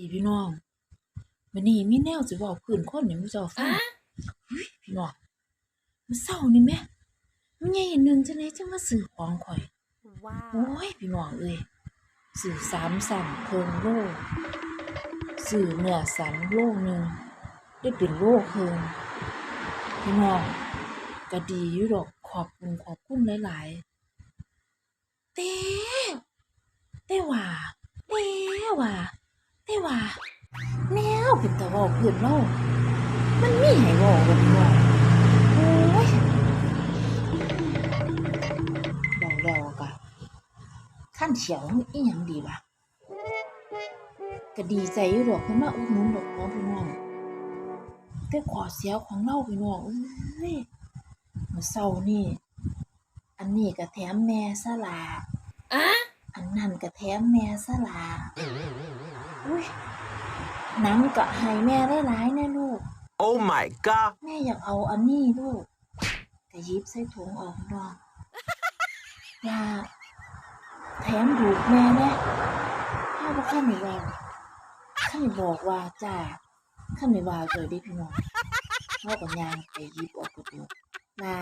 อีพี่น้องวันนี้มีแนวสิเว้าพื้นคนให้หมู่เจ้าฟังเฮ้ยพี่น้องมื้อเช้านี่แหมมันใหญ่หนึงจังได๋จังมาซื้อของข่อยว้าโอ้ยพี่น้องเอ้ยซื้อสามสั่นเคิงโลซื้อเนื้อสันโลหนึงได้เป็นโลเคิงพี่น้องก็ดีอยู่ดอกขอบคุณขอบคุณหลายๆแต่แต่ว่าแต่ว่า แต่ว่าแนวเป็นตาเว้าเพื่อนเรามันมีให้เว้าบ่พี่น้องโอ้ยเว้าแล้วก็ขั้นเขียวอีหยังดีวะก็ดีใจอยู่ดอกเพิ่นมาอุดหนุนดอกเนาะพี่น้องแต่ขอเสียของเราพี่น้องเอ้ยมื้อเช้านี่อันนี้ก็แถมแม่ซะล่ะอะอันนั้นก็แถมแม่ซะล่ะอุ้ย หนังก็ให้แม่หลายๆแน่ลูก Oh my god. แม่อยากเอาอันนี้ลูกก็หยิบใส่ถุงออกนอกอย่าแถมดูกแม่แน่ถ้าว่าข้าไม่ว่าข้าไม่บอกว่าจ้าข้าไม่ว่าเลยเดิพี่น้องเรากับยางไปหยิบออกก็ดูว่า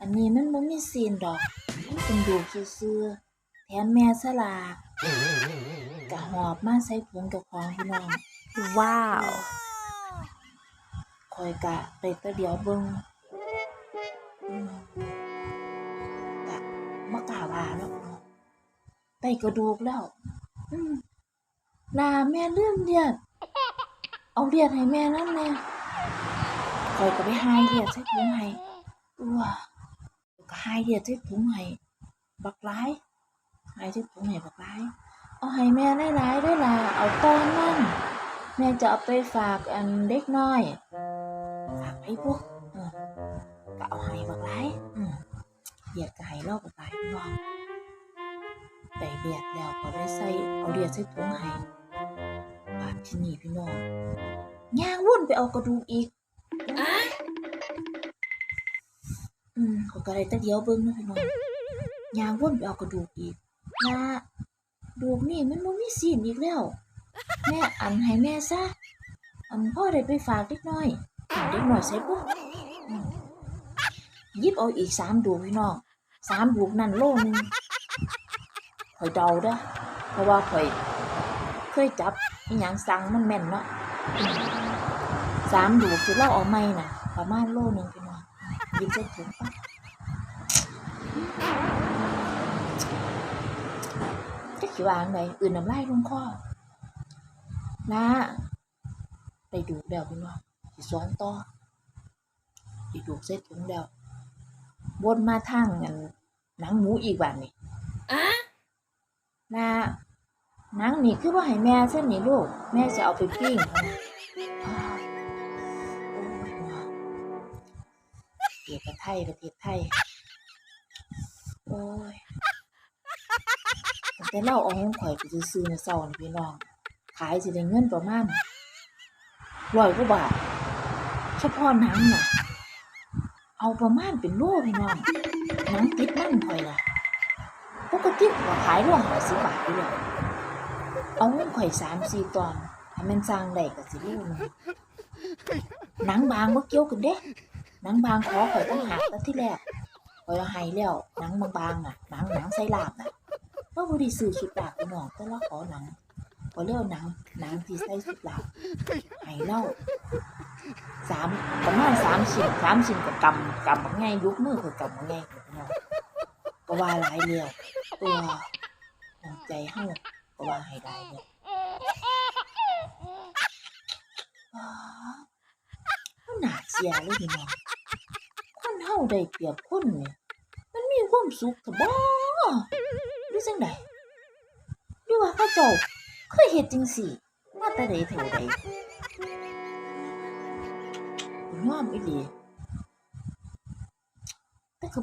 อันนี้มันบ่มีซีนดอกมันเป็นดูกซื่อๆแถมแม่สลา กะหอบมาใส่ถุงกับของพี่น้องว้าวคอยกะไปแต่เดียวเบิ่งอืมกะมากล้าว่าแล้วเนาะไปกระดูกแล้วอืมลาแม่ลืมเลียดเอาเลียดให้แม่นั่นแน่คอยก็ไปหายเลียดใส่ถุงให้ว้าก็หายเลียดใส่ถุงให้บักหลายหายใส่ถุงให้บักหลาย เอาให้แม่หลายๆด้วยล่ะเอาตอนนั่นแม่จะเอาไปฝากอันเด็กน้อย ฝากให้พวกก็เอาให้บักหลายอืมเลียดก็ให้เราบักหลายพี่น้องได้เลียดแล้วก็ได้ใส่เอาเลียดใส่ถุงให้บาดที่นี่พี่น้องย่างวุ่นไปเอากระดูกอีกอะอืมขาก็ได้แต่เดียวเบิ่งนะพี่น้องย่างวุ่นไปเอากระดูกอีกนะ ดูกนี่มันบ่มีซีนอีกแล้ว แม่อันให้แม่ซะ อันพ่อได้ไปฝากเด็กน้อยฝากเด็กน้อยใส่ปุ๊บยิบเอาอีกสามดูกพี่น้องสามดูกนั่นโลนึงข่อยเดาเด้อเพราะว่าข่อย เคยจับอีหยังสั่งมันแม่นเนาะสามดูกที่เราเอาไม่น่ะ ประมาณโลนึงพี่น้องยิบใส่ถุงไปจะขี้วางไดอื่นน้ำลายลงคอนะไปดูกแล้วพี่น้องสิสอนต่อไปดูกเสร็จถุงแล้ววนมาทางอันหนังหมูอีกบัดนี่อะนะหนังนี่คือว่าให้แม่เส้นนี่ลูก แม่จะเอาไปปิ้งอ้าวโอ้ยเนาะเกียประไทยประเทศไทย โอ้ย แต่เราเอาของข่อยไปซื้อในเซานี่พี่น้อง ขายสิได้เงินประมาณร้อยกว่าบาทเฉพาะหนังน่ะ เอาประมาณเป็นโลพี่น้องหนังติดมันข่อยล่ะปกติก็ขายโลห้าสิบบาทอยู่แล้วเอาเงินข่อยสามสี่ตอนถ้มันสร้างได้ก็สิโลหนึงหนังบางบ่เกี่ยวกันเด้หนังบางขอข่อยตั้งหักแต่ที่แรกข่อยเอาให้แล้วหนังบางๆน่ะหนังหนังใส่ลาบน่ะ เราบ่ได้ซื้อชุดลาบพี่น้องแต่เราขอหนังพอเรียกหนังหนังที่ใส่สุดหลับให้เล่าสามประมาณสามชิ้นสามชิ้นกับกำกำมันไงยุกมือคือกำมันไงเนาะก็ว่าหลายเรียวตัวน้ำใจเฮาก็ว่าให้ได้เนี่ยว้าวมันาเสียเลยพี่น้องคนเฮาได้เปรียบคนเนี่ยมันมีความสุขเถอะบ่ห รืจังใดหรืว่าข้าเจ้าเคยเห็ดจริงสิมาแต่ไหนถึงไหนงอมอีหลีแต่ก็